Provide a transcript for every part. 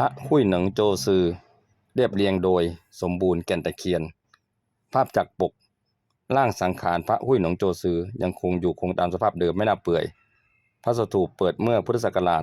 พระหุยหนิงโจซือ เรียบเรียงโดยสมบูรณ์แก่นตะเคียน ภาพจากปก ร่างสังขารพระหุยหนงโจซือยังคงอยู่คงตามสภาพเดิมไม่น่าเปื่อย พระสถูปเปิดเมื่อพุทธศักราช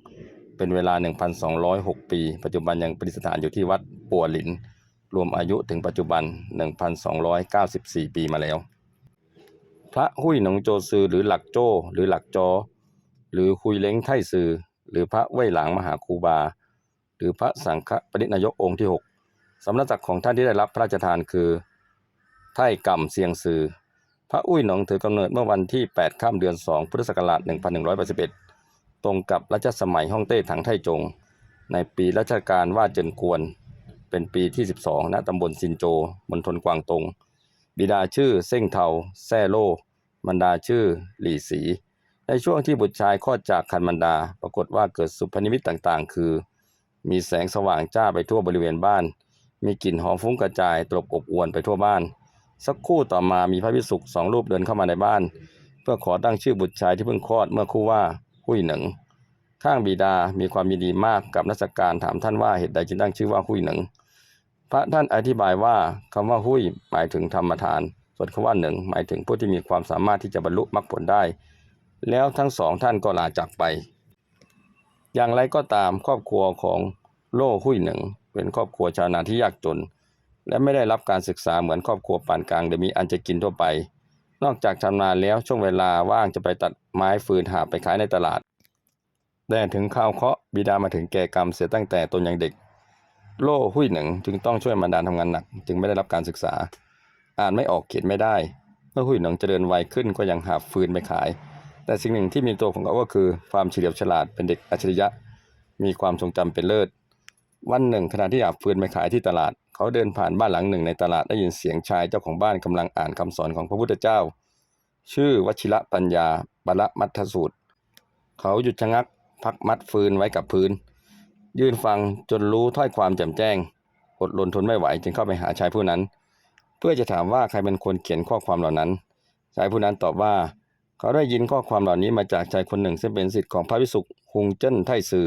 2462 เป็นเวลา 1,206 ปี ปัจจุบันยังประดิษฐานอยู่ที่วัดปัวหลิน รวมอายุถึงปัจจุบัน 1,294 ปีมาแล้ว พระหุยหนงโจซือหรือหลักโจหรือหลักจอ หรือคุยเล้งไทซือ หรือพระเว่ยหลางมหาคูบา หรือพระสังฆปรินายกองค์ที่ 6 สำนักศักของท่านที่ได้รับพระราชทานคือไท่กำเซียงซือ พระอุ้ยหนองถือกำเนิดเมื่อวันที่ 8 ข้ามเดือน 2 พุทธศักราช 1181 ตรงกับรัชสมัยฮ่องเต้ถังไท่จง ในปีรัชกาลว่าเจินกวน เป็นปีที่ 12 ณตำบลซินโจมณฑลกวางตงบิดาชื่อเซ่งเทาแซ่โลมันดาชื่อหลี่สี ในช่วงที่บุตรชายคลอดจากคันมันดา ปรากฏว่าเกิดสุพนิมิตต่างๆ คือ มีแสงสว่างจ้าไปทั่วบริเวณบ้าน มีกลิ่นหอมฟุ้งกระจายตลบอบอวนไปทั่วบ้าน สักคู่ต่อมามีพระภิกษุสองรูปเดินเข้ามาในบ้าน เพื่อขอตั้งชื่อบุตรชายที่เพิ่งคลอดเมื่อคู่ว่าหุยหนิงข้างบิดามีความยินดีมากกับนักการถามท่านว่าเหตุใดจึงตั้งชื่อว่าหุยหนิงพระท่านอธิบายว่าคำว่าหุยหมายถึงธรรมทาน ส่วนคำว่าหนิงหมายถึงผู้ที่มีความสามารถที่จะบรรลุมรรคผลได้ แล้วทั้งสองท่านก็ลาจากไป อย่างไรก็ตามครอบครัวของโล่หุ้ยหนิงเป็นครอบครัวชาวนาที่ยากจน และไม่ได้รับการศึกษาเหมือนครอบครัวปานกลางโดยมีอันจะกินทั่วไป นอกจากทำนาแล้วช่วงเวลาว่างจะไปตัดไม้ฟืนหาไปขายในตลาดแต่ถึงข้าวเคาะบิดามาถึงแก่กรรมเสียตั้งแต่ตนยังเด็ก โล่หุ้ยหนึ่งจึงต้องช่วยมารดาทำงานหนัก จึงไม่ได้รับการศึกษา อ่านไม่ออกเขียนไม่ได้เมื่อหุ้ยหนึ่งเจริญวัยขึ้นก็ยังหาฟืนไปขาย แต่สิ่งหนึ่งที่มีตัวของเขาก็คือความเฉลียวฉลาดเป็นเด็กอัจฉริยะ มีความทรงจำเป็นเลิศ วันหนึ่งขณะที่หาบฟืนไปขายที่ตลาด เขาเดินผ่านบ้านหลังหนึ่งในตลาดได้ยินเสียงชายเจ้าของบ้านกำลังอ่านคำสอนของพระพุทธเจ้า ชื่อวชิระปัญญาบาละมัทสูตร เขาหยุดชะงักพักมัดฟืนไว้กับพื้น ยืนฟังจนรู้ถ้อยความแจ่มแจ้งอดรนทนไม่ไหวจึงเข้าไปหาชายผู้นั้น เพื่อจะถามว่าใครเป็นคนเขียนข้อความเหล่านั้น ชายผู้นั้นตอบว่า เขาได้ยินข้อความเหล่านี้มาจากชายคนหนึ่ง ซึ่งเป็นศิษย์ของพระวิสุขฮุงเจิ้นไทซือ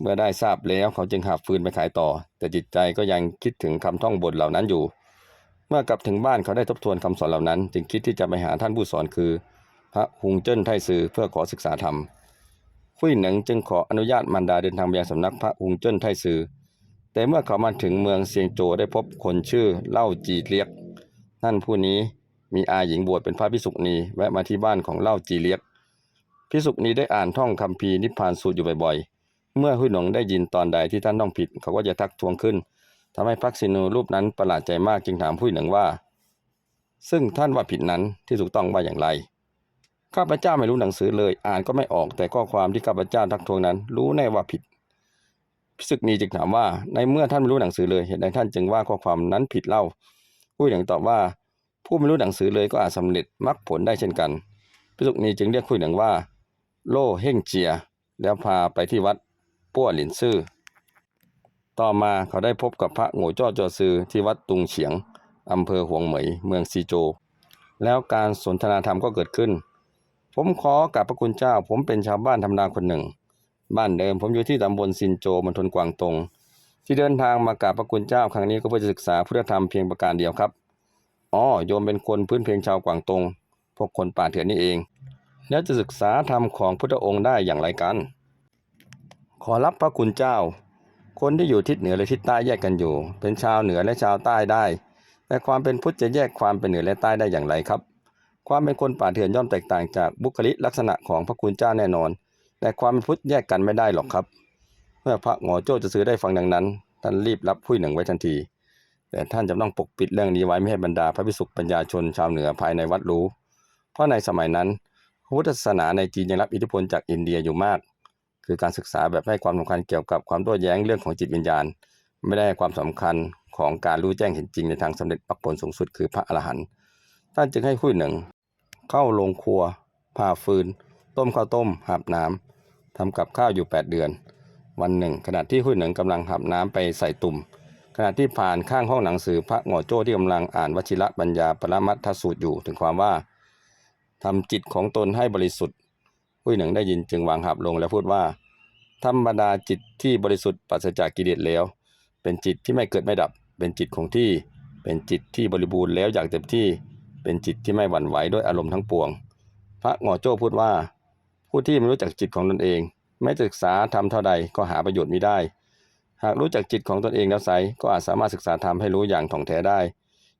เมื่อได้ทราบแล้วเขาจึงหาฟืนไปขายต่อ แต่จิตใจก็ยังคิดถึงคำท่องบทเหล่านั้นอยู่ เมื่อกลับถึงบ้านเขาได้ทบทวนคำสอนเหล่านั้น จึงคิดที่จะไปหาท่านผู้สอนคือ พระฮุงเจิ้นไทซือเพื่อขอศึกษาธรรมฟุ่ยหนิงจึงขออนุญาตมารดาเดินทางไปยังสำนักพระฮุงเจิ้นไทซือแต่เมื่อเขามาถึงเมืองเซียงโจได้พบคนชื่อเล่าจีเลียก นั่นผู้นี้ มีอาหญิงบวชเป็นพระพิสุกนีแวะมาที่บ้านของเล่าจีเลียกพิสุกนีได้อ่านท่องคำพีนิพพานสูตรอยู่บ่อยๆ เมื่อหุยหนงได้ยินตอนใดที่ท่านต้องผิด เขาก็จะทักทวงขึ้นทำให้พักสินูรูปนั้นประหลาดใจมากจึงถามหุยหนงว่า ซึ่งท่านว่าผิดนั้นที่ถูกต้องว่าอย่างไร ข้าพเจ้าไม่รู้หนังสือเลย อ่านก็ไม่ออกแต่ข้อความที่ข้าพเจ้าทักทวงนั้น รู้แน่ว่าผิดพิสุกนีจึงถามว่าในเมื่อท่านไม่รู้หนังสือเลยเหตุใดท่านจึงว่าข้อความนั้นผิดเล่าหุยหนงตอบว่า ผู้ไม่รู้หนังสือเลยก็อาจสำเร็จมรรคผลได้เช่นกันพิสุกนีจึงเรียกหุยหนงว่า โล่เฮ่งเจีย แล้วพาไปที่วัดปั้วหลินซื่อ ต่อมาเขาได้พบกับพระโง่จ้อจอซือที่วัดตุงเฉียงอำเภอหวงเหมยเมืองซีโจ แล้วการสนทนาธรรมก็เกิดขึ้น ผมขอกราบพระคุณเจ้า ผมเป็นชาวบ้านธรรมดาคนหนึ่ง บ้านเดิมผมอยู่ที่ตำบลซินโจมณฑลกวางตงที่เดินทางมากราบพระคุณเจ้าครั้งนี้ก็เพื่อจะศึกษาพุทธธรรมเพียงประการเดียวครับ อ๋อโยมเป็นคนพื้นเพลงชาวกวางตงพวกคนป่าเถื่อนนี่เอง แล้วจะศึกษาธรรมของพุทธองค์ได้อย่างไรกัน ขอรับพระคุณเจ้า คนที่อยู่ทิศเหนือและทิศใต้แยกกันอยู่ เป็นชาวเหนือและชาวใต้ได้ แต่ความเป็นพุทธจะแยกความเป็นเหนือและใต้ได้อย่างไรครับ ความเป็นคนป่าเถื่อนย่อมแตกต่างจากบุคลิกลักษณะของพระคุณเจ้าแน่นอน แต่ความเป็นพุทธแยกกันไม่ได้หรอกครับ เมื่อพระหงอโจ้จะซื้อได้ฟังดังนั้นท่านรีบรับผู้หนึ่งไว้ทันที แต่ท่านจะต้องปกปิดเรื่องนี้ไว้ไม่ให้บรรดาพระภิกษุปัญญาชนชาวเหนือภายในวัดรู้ เพราะในสมัยนั้นพุทธศาสนาในจีนยังรับอิทธิพลจากอินเดียอยู่มาก คือการศึกษาแบบให้ความสำคัญเกี่ยวกับความโต้แย้งเรื่องของจิตวิญญาณ ไม่ได้ให้ความสำคัญของการรู้แจ้งเห็นจริงในทางสำเร็จมรรคผลสูงสุดคือพระอรหันต์ ท่านจึงให้ผู้หนึ่ง เข้าโรงครัวผ่าฟืน ต้มข้าวต้มหาบน้ำทำกับข้าวอยู่ 8 เดือน วันหนึ่ง ขณะที่หุ้ยหนึ่งกำลังหาบน้ำไปใส่ตุ่ม ขณะที่ผ่านข้างห้องหนังสือพระหงอโจ้ที่กำลังอ่านวชิระปัญญาปรมัตถสูตรอยู่ถึงความว่าทำจิตของตนให้บริสุทธิ์หุ้หนึ่งได้ยินจึงวางหาบลงแล้วพูดว่า ธรรมดาจิตที่บริสุทธิ์ปราศจากกิเลสแล้ว เป็นจิตที่ไม่เกิดไม่ดับ เป็นจิตคงที่ เป็นจิตที่บริบูรณ์แล้วอย่างเต็มที่ เป็นจิตที่ไม่หวั่นไหวด้วยอารมณ์ทั้งปวง พระงอโจ้พูดว่า ผู้ที่ไม่รู้จักจิตของตนเองไม่ศึกษาธรรมเท่าใดก็หาประโยชน์ไมิได้ หากรู้จักจิตของตนเองแล้วไซก็อาจสามารถศึกษาธรรมให้รู้อย่างถ่องแท้ได้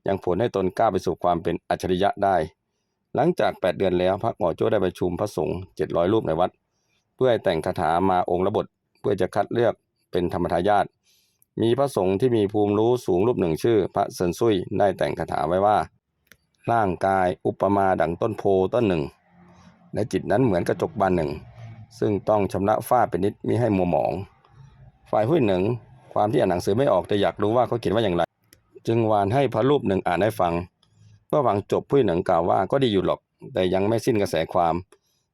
ยังผลให้ตนก้าวไปสู่ความเป็นอัจฉริยะได้ หลังจาก 8 เดือนแล้วพระงอโจ้ได้ประชุมพระสงฆ์700 รูปในวัด เพื่อแต่งคาถามาองค์ละบทเพื่อจะคัดเลือกเป็นธรรมทายาทมีพระสงฆ์ที่มีภูมิรู้สูงรูปหนึ่งชื่อ พระเซินซุยได้แต่งคาถาไว้ว่า ร่างกายอุปมาดังต้นโพต้นหนึ่ง และจิตนั้นเหมือนกระจกบานหนึ่ง ซึ่งต้องชำระฝ้าเป็นนิดมิให้มัวหมอง ฝ่ายหุ้ยหนึ่งความที่อ่านหนังสือไม่ออกแต่อยากรู้ว่าเขาเขียนว่าอย่างไร จึงวานให้พระรูปหนึ่งอ่านให้ฟังเมื่อฟังจบผู้หนึ่งกล่าวว่าก็ดีอยู่หรอก แต่ยังไม่สิ้นกระแสความ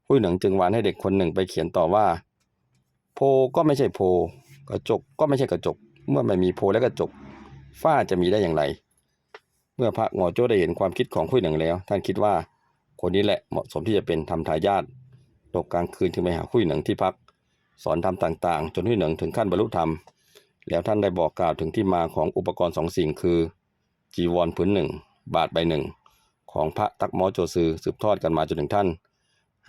ผู้หนึ่งจึงวานให้เด็กคนหนึ่งไปเขียนต่อว่า โพก็ไม่ใช่โพ กระจกก็ไม่ใช่กระจก เมื่อไม่มีโพและกระจกฝ้าจะมีได้อย่างไร เมื่อพระงอโจ้ได้เห็นความคิดของผู้หนึ่งแล้ว ท่านคิดว่า คนนี้แหละเหมาะสมที่จะเป็นทำทายาทตกกลางคืนจึงไปหาผู้หนึ่งที่พัก สอนทำต่างๆ จนผู้หนึ่งถึงขั้นบรรลุธรรม แล้วท่านได้บอกกล่าวถึงที่มาของอุปกรณ์สองสิ่งคือ จีวรผืนหนึ่ง บาทใบหนึ่ง ของพระตักมอโจซือสืบทอดกันมาจนถึงท่าน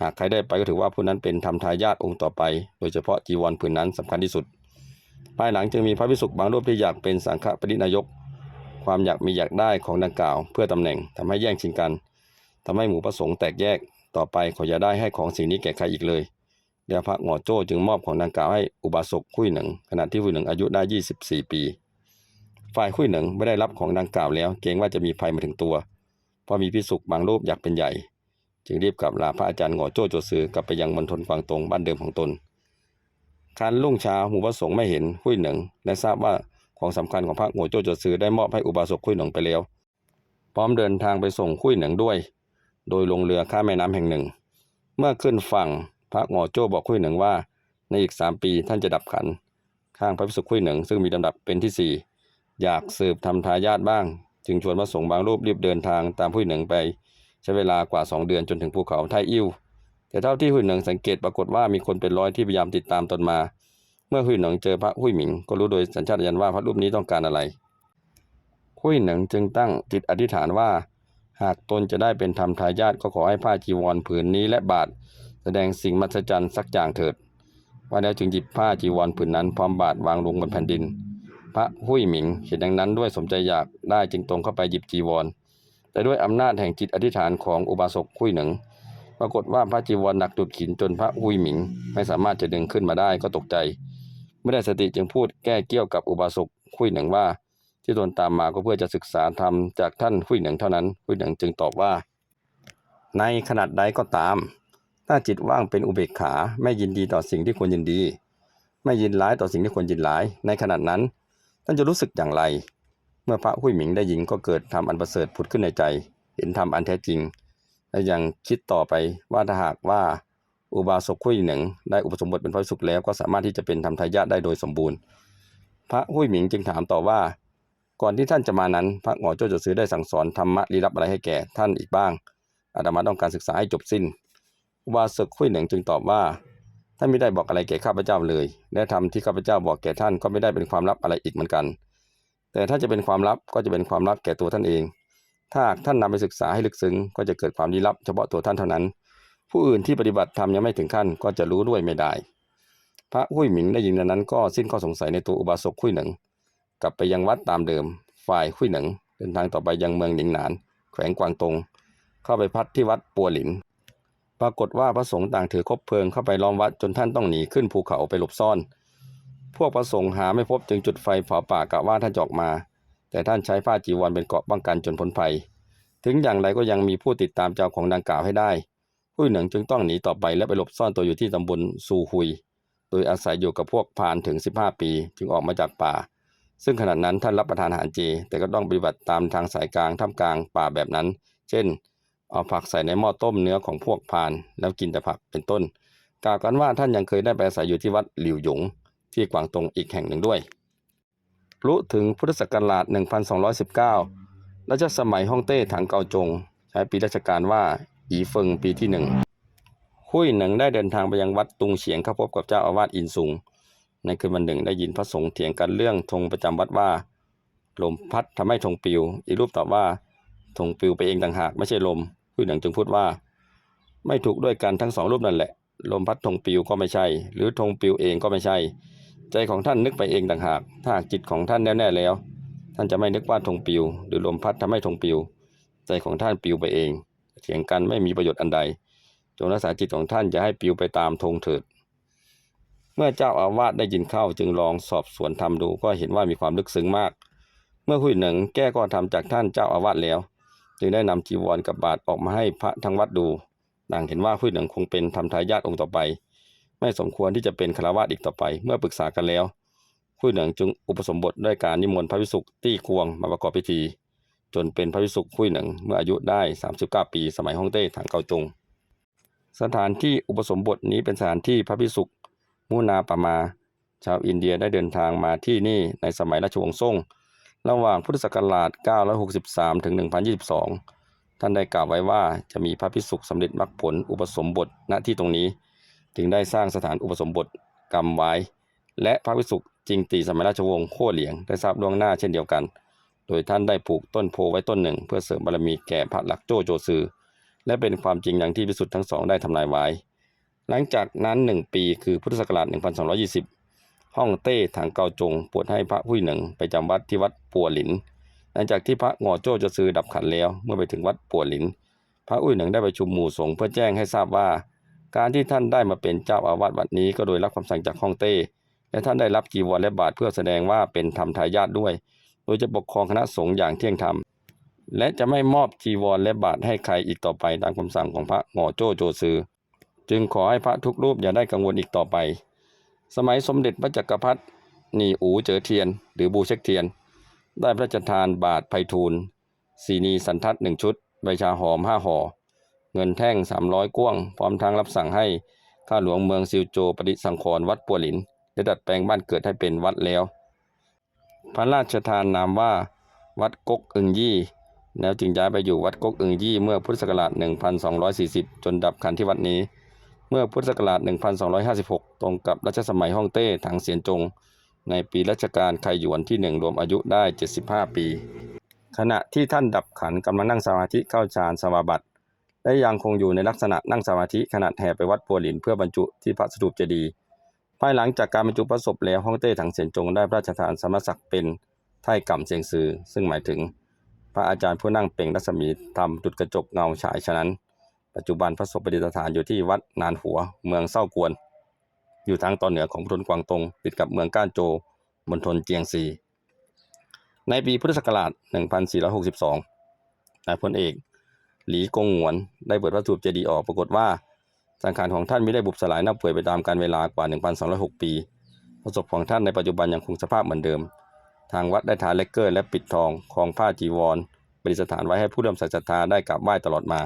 หากใครได้ไปก็ถือว่าผู้นั้นเป็นทำทายาทองค์ต่อไป โดยเฉพาะจีวรผืนนั้นสำคัญที่สุด ภายหลังจึงมีพระภิกษุบางรูปที่อยากเป็นสังฆปรินายก ความอยากมีอยากได้ของดังกล่าว เพื่อตำแหน่งทำให้แย่งชิงกันทำให้หมู่พระสงฆ์แตกแยก ต่อไปขาอย่าได้ให้ของสิ่งนี้แก่ใครอีกเลย แล้วพระงอโจ้จึงมอบของดังกล่าวให้อุบาสกคุยหนึ่งขณะที่คุยหนึ่งอายุได้ 24 ปี ฝ่ายคุยหนึ่งไม่ได้รับของดังกล่าวแล้ว เกรงว่าจะมีภัยมาถึงตัว เพราะมีพิสุกบางรูปอยากเป็นใหญ่ จึงรีบกลับลาพระอาจารย์งอโจ้โจซือกลับไปยังมณฑลกวางตงบ้านเดิมของตนการลุ่งเช้าหมู่พระสงฆ์ไม่เห็นคุยหนึ่งและทราบว่าของสำคัญของพระงอโจ้โจซือได้มอบให้อุบาสกคุยหนึ่งไปแล้ว พร้อมเดินทางไปส่งคุยหนึ่งด้วย โดยลงเรือข้ามแม่น้ำแห่งหนึ่ง เมื่อขึ้นฝั่ง พระหงอโจ้บอกคุยหนึ่งว่า ในอีกสามปีท่านจะดับขัน ข้างพระภิกษุคุยหนึ่งซึ่งมีลำดับเป็นที่สี่อยากสืบทำทายาทบ้าง จึงชวนพระสงฆ์บางรูปรีบเดินทางตามผู้หนึ่งไป ใช้เวลากว่าสองเดือนจนถึงภูเขาไทอิ้วแต่เท่าที่หุยหนึ่งสังเกตปรากฏว่ามีคนเป็นร้อยที่พยายามติดตามตนมา เมื่อหุยหนึ่งเจอพระหุยหมิง ก็รู้โดยสัญชาตญาณว่าพระรูปนี้ต้องการอะไรหุยหนึ่งจึงตั้งจิตอธิษฐานว่า หากตนจะได้เป็นธรรมทายาทก็ขอให้ผ้าจีวรผืนนี้และบาท แสดงสิ่งมหัศจรรย์สักอย่างเถิด ว่าแล้วจึงหยิบผ้าจีวรผืนนั้นพร้อมบาทวางลงบนแผ่นดิน พระหุ้ยหมิงเห็นดังนั้นด้วยสมใจอยากได้จึงตรงเข้าไปหยิบจีวร แต่ด้วยอำนาจแห่งจิตอธิษฐานของอุบาสกหุ้ยหนึ่ง ปรากฏว่าพระจีวรหนักดุดหินจนพระหุ้ยหมิง ไม่สามารถจะดึงขึ้นมาได้ก็ตกใจ ไม่ได้สติจึงพูดแก้เกี้ยวกับอุบาสกหุ้ยหนึ่งว่า ที่ตนตามมาก็เพื่อจะศึกษาธรรมจากท่านหุ้ยหนึ่งเท่านั้นหุ้ยหนึ่งจึงตอบว่า ในขนาดใดก็ตาม ถ้าจิตว่างเป็นอุเบกขาไม่ยินดีต่อสิ่งที่ควรยินดี ไม่ยินร้ายต่อสิ่งที่ควรยินร้าย ในขณะนั้น ท่านจะรู้สึกอย่างไร เมื่อพระหุ้ยหมิงได้ยินก็เกิดทำอันประเสริฐผุดขึ้นในใจ เห็นธรรมอันแท้จริง และยังคิดต่อไปว่าถ้าหากว่าอุบาสกหุ้ยหนึ่งได้อุปสมบทเป็นพระภิกษุแล้วก็สามารถที่จะเป็นธรรมทายาทได้โดยสมบูรณ์ พระหุ้ยหมิงจึงถามต่อว่า ก่อนที่ท่านจะมานั้น พระหงอโจ้จะซื้อได้สั่งสอนธรรมะลี้ลับอะไรให้แก่ท่านอีกบ้างอาตมาต้องการศึกษาให้จบสิ้น อุบาสกคุยหนึ่งจึงตอบว่าท่านไม่ได้บอกอะไรแก่ข้าพเจ้าเลย และธรรมที่ข้าพเจ้าบอกแก่ท่านก็ไม่ได้เป็นความลับอะไรอีกเหมือนกัน แต่ถ้าจะเป็นความลับก็จะเป็นความลับแก่ตัวท่านเอง ถ้าท่านนำไปศึกษาให้ลึกซึ้งก็จะเกิดความลี้ลับเฉพาะตัวท่านเท่านั้น ผู้อื่นที่ปฏิบัติธรรมยังไม่ถึงขั้นก็จะรู้ด้วยไม่ได้ พระหุ้ยหมิงได้ยินดังนั้นก็สิ้นข้อสงสัยในตัวอุบาสกคุยหนึ่ง กลับไปยังวัดตามเดิม ฝ่ายคุยหนึ่งเดินทางต่อไปยังเมืองหนิงหนาน แขวงกวางตงเข้าไปพักที่วัดปัวหลิน ปรากฏว่าพระสงฆ์ต่างถือคบเพลิงเข้าไปล้อมวัดจนท่านต้องหนีขึ้นภูเขาไปหลบซ่อน พวกพระสงฆ์หาไม่พบจึงจุดไฟเผาป่ากะว่าท่านจอกมา แต่ท่านใช้ผ้าจีวรเป็นเกราะป้องกันจนพ้นภัย ถึงอย่างไรก็ยังมีผู้ติดตามเจ้าของดังกล่าวให้ได้ ผู้หนึ่งจึงต้องหนีต่อไปและไปหลบซ่อนตัวอยู่ที่ตำบลซูฮุย โดยอาศัยอยู่กับพวกพานถึง 15 ปี จึงออกมาจากป่า ซึ่งขณะนั้นท่านรับประทานอาหารเจแต่ก็ต้องปฏิบัติตามทางสายกลางท่ามกลางป่าแบบนั้น เช่น เอาผักใส่ในหม้อต้มเนื้อของพวกพานแล้วกินแต่ผักเป็นต้น กล่าวกันว่าท่านยังเคยได้ไปอาศัยอยู่ที่วัดหลิวหยง ที่กวางตงอีกแห่งหนึ่งด้วยรู้ถึงพุทธศักราช 1219 รัชสมัยฮ่องเต้ถังเกาจง ใช้ปีราชการว่า อีเฟิงปีที่หนึ่งหุ้ยหนึ่งได้เดินทางไปยังวัดตุงเฉียงเข้าพบกับเจ้าอาวาสอินซุง ในคืนวันหนึ่งได้ยินพระสงฆ์เถียงกันเรื่องธงประจำวัดว่า ลมพัดทำให้ธงปลิว อีกรูปตอบว่าธงปลิวไปเองต่างหากไม่ใช่ลม หุ้หนึ่งจึงพูดว่า ไม่ถูกด้วยกันทั้งสองรูปนั่นแหละ ลมพัดธงปิวก็ไม่ใช่ หรือธงปิวเองก็ไม่ใช่ ใจของท่านนึกไปเองต่างหาก ถ้าจิตของท่านแน่แน่แล้ว ท่านจะไม่นึกว่าธงปิว หรือลมพัดทำให้ธงปิว ใจของท่านปิวไปเองเถียงกันไม่มีประโยชน์อันใด จงรักษาจิตของท่านอย่าให้ปิวไปตามธงเถิด เมื่อเจ้าอาวาสได้ยินเข้าจึงลองสอบสวนทำดูก็เห็นว่ามีความลึกซึ้งมาก เมื่อหุยหนึ่งแก้ก็ทำจากท่านเจ้าอาวาสแล้ว จึงได้นำจีวรกับบาตรออกมาให้พระทั้งวัดดูต่างเห็นว่าหุยหนึ่งคงเป็นทำทายาทองค์ต่อไป ไม่สมควรที่จะเป็นคารวาสอีกต่อไป เมื่อปรึกษากันแล้วหุยหนึ่งจึงอุปสมบทด้วยการนิมนต์พระวิสุกตี้ควงมาประกอบพิธี จนเป็นพระวิสุกหุยหนึ่งเมื่ออายุได้ 39 ปีสมัยฮ่องเต้ถังเกาจง สถานที่อุปสมบทนี้เป็นสถานที่พระพิสุกมุนาปมา ชาวอินเดียได้เดินทางมาที่นี่ในสมัยราชวงศ์ซ่ง ระหว่างพุทธศักราช 963 ถึง 1022 ท่านได้กล่าวไว้ว่าจะมีพระพิสุกสำเร็จมรรคผลอุปสมบทณที่ตรงนี้ จึงได้สร้างสถานอุปสมบทกรรมไว้ และพระพิสุกจริงตีสมัยราชวงศ์โค่เหลียงได้ทราบล่วงหน้าเช่นเดียวกัน โดยท่านได้ปลูกต้นโพไว้ต้นหนึ่ง เพื่อเสริมบารมีแก่พระหลักโจโจซือ และเป็นความจริงอย่างที่พิสุทธ์ทั้งสองได้ทำนายไว้ หลังจากนั้นหนึ่งปีคือพุทธศักราช1220 ฮ่องเต้ถังเกาจงปรดให้พระผู้หนึ่งไปจำวัดที่วัดปัวหลิน หลังจากที่พระงอโจ้จะซื้อดับขันแล้ว เมื่อไปถึงวัดปัวหลิน พระอุ้ยหนึ่งได้ไปชุมหมู่สงฆ์เพื่อแจ้งให้ทราบว่า การที่ท่านได้มาเป็นเจ้าอาวาสวัดนี้ก็โดยรับคำสั่งจากฮ่องเต้ และท่านได้รับจีวรและบาตรเพื่อแสดงว่าเป็นธรรมทายาทด้วย โดยจะปกครองคณะสงฆ์อย่างเที่ยงธรรมและจะไม่มอบจีวรและบาตรให้ใครอีกต่อไปตามคำสั่งของพระงอโจ้โจซือ จึงขอให้พระทุกรูปอย่าได้กังวลอีกต่อไป สมัยสมเด็จพระจักรพรรดินีอูเจ๋อเทียน หรือบูเช็กเทียน ได้พระราชทานบาทไพฑูรย์สีนีสันทัดหนึ่งชุด ใบชาหอมห้าห่อ เงินแท่งสามร้อยก้วง พร้อมทั้งรับสั่งให้ข้าหลวงเมืองซิวโจปฏิสังขรณ์วัดปัวหลินได้ดัดแปลงบ้านเกิดให้เป็นวัดแล้ว พระราชทานนามว่า วัดกกอึงยี่ แล้วจึงย้ายไปอยู่วัดกกอึงยี่เมื่อพุทธศักราช 1240 จนดับขันที่วัดนี้ เมื่อพุทธศักราช 1256 ตรงกับรัชสมัยฮ่องเต้ถังเสียนจง ในปีรัชกาลไคหยวนที่หนึ่งรวมอายุได้ 75 ปี ขณะที่ท่านดับขันกำลังนั่งสมาธิเข้าฌานสมาบัติ และยังคงอยู่ในลักษณะนั่งสมาธิขณะแห่ไปวัดปัวหลินเพื่อบรรจุที่พระสถูปเจดีย์ภายหลังจากการบรรจุพระศพแล้วฮ่องเต้ถังเสียนจงได้พระราชทานสมณศักดิ์เป็นไท่ก่ำเสียงซือซึ่งหมายถึง พระอาจารย์ผู้นั่งเปล่งรัศมีธรรมดุจกระจกเงาฉายฉะนั้น ปัจจุบันพระศพประดิษฐานอยู่ที่วัดนานหัว เมืองเศร้ากวน อยู่ทางตอนเหนือของมณฑลกวางตงติดกับเมืองก้านโจวมณฑลเจียงซีในปีพุทธศักราช 1462 นายพลเอก หลีกงหวน ได้เปิดพระสูปเจดีย์ออกปรากฏว่า สังขารของท่านไม่ได้บุบสลายน่าเปื่อยไปตามกาลเวลากว่า 1,206 ปีพระศพของท่านในปัจจุบันยังคงสภาพเหมือนเดิม ทางวัดได้ทาเลกเกอร์ และปิดทองคลองผ้าจีวรประดิษฐานไว้ให้ผู้เริ่อมส่ศรัทธาได้กราบไหว้ตลอดมา